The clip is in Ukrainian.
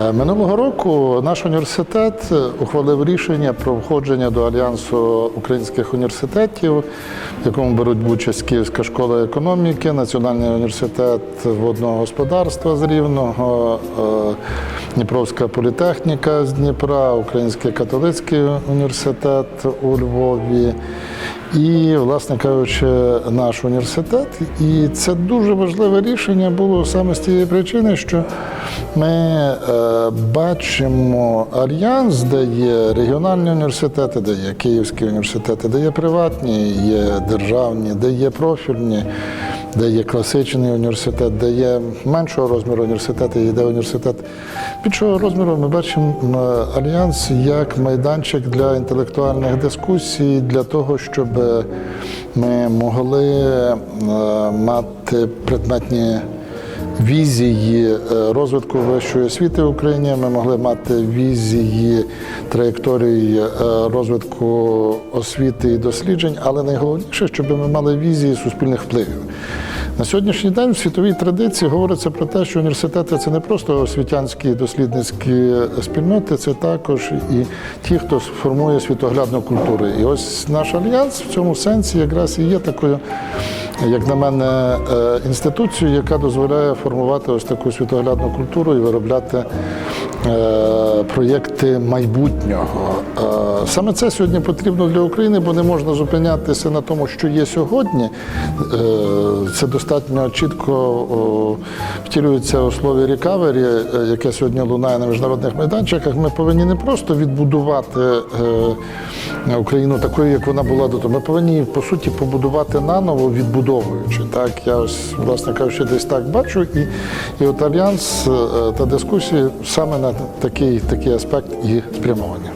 Е, Минулого року наш університет ухвалив рішення про входження до Альянсу українських університетів, в якому беруть участь Київська школа економіки, Національний університет водного господарства з Рівного, е, Дніпровська політехніка з Дніпра, Український католицький університет у Львові. І, власне кажучи, наш університет. І це дуже важливе рішення було саме з тієї причини, що ми е, бачимо альянс, де є регіональні університети, де є київські університети, де є приватні, є державні, де є профільні, де є класичний університет, де є меншого розміру університети, і де університет більшого розміру. Ми бачимо альянс як майданчик для інтелектуальних дискусій, для того, щоб ми могли е, мати предметні візії е, розвитку вищої освіти в Україні. Ми могли мати візії траєкторії е, розвитку освіти і досліджень, але найголовніше, щоб ми мали візії суспільних впливів. На сьогоднішній день в світовій традиції говориться про те, що університети це не просто освітянські дослідницькі спільноти, це також і ті, хто формує світоглядну культуру. І ось наш альянс в цьому сенсі якраз і є такою, як на мене, е, інституцією, яка дозволяє формувати ось таку світоглядну культуру і виробляти е, проєкти майбутнього. Е, Саме це сьогодні потрібно для України, бо не можна зупинятися на тому, що є сьогодні. Це достатньо чітко втілюється у слові рекавері, е, яке сьогодні лунає на міжнародних майданчиках. Ми повинні не просто відбудувати Україну такою, як вона була до того. Ми повинні по суті побудувати наново, відбудовуючи. Так я ось власне кажучи, десь так бачу, і, і от альянс е, та дискусії саме на такий, такий аспект і спрямовані.